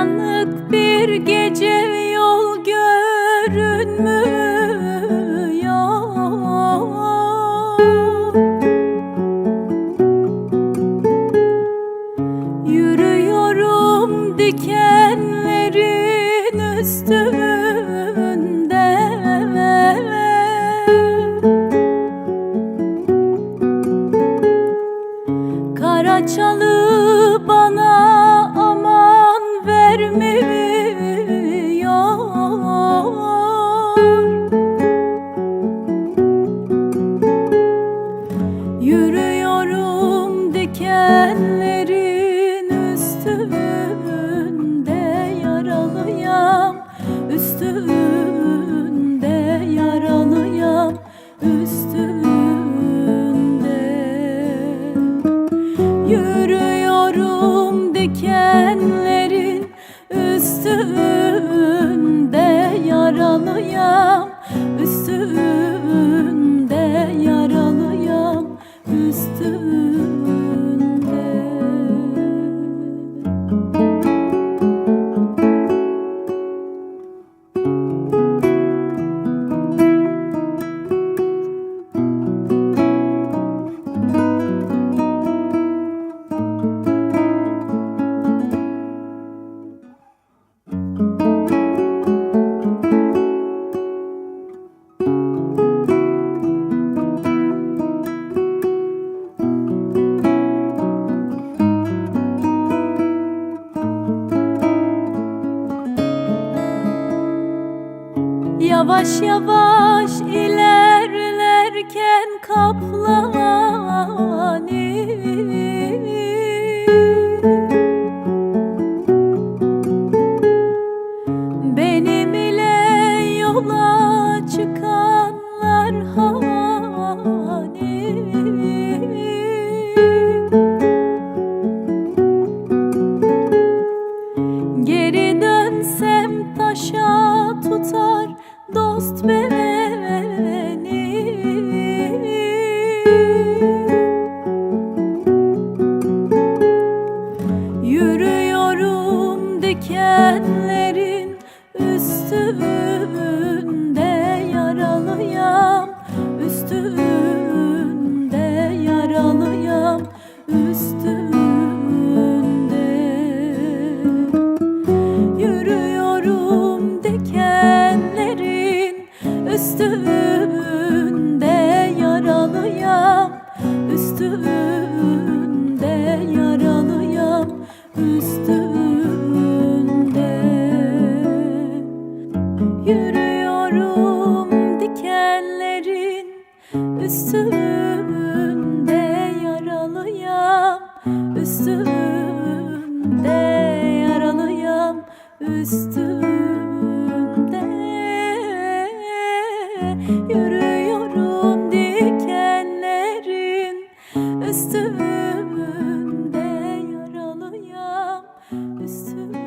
karanlık bir gece yol görünmüyor. Yürüyorum dikenlerin üstüne Yürüyorum dikenlerin Yavaş yavaş ilerlerken kaplanı Benim yola çıkanlar hani? Geri dönsem taşa tutar Yürüyorum dikenlerin üstünde yaralıyam Üstünde yaralıyam üstünde. Yürüyorum dikenlerin üstünde yaralıyam Üstünde yaralıyam üstünde Yürüyorum dikenlerin üstünde yaralıyam üstünde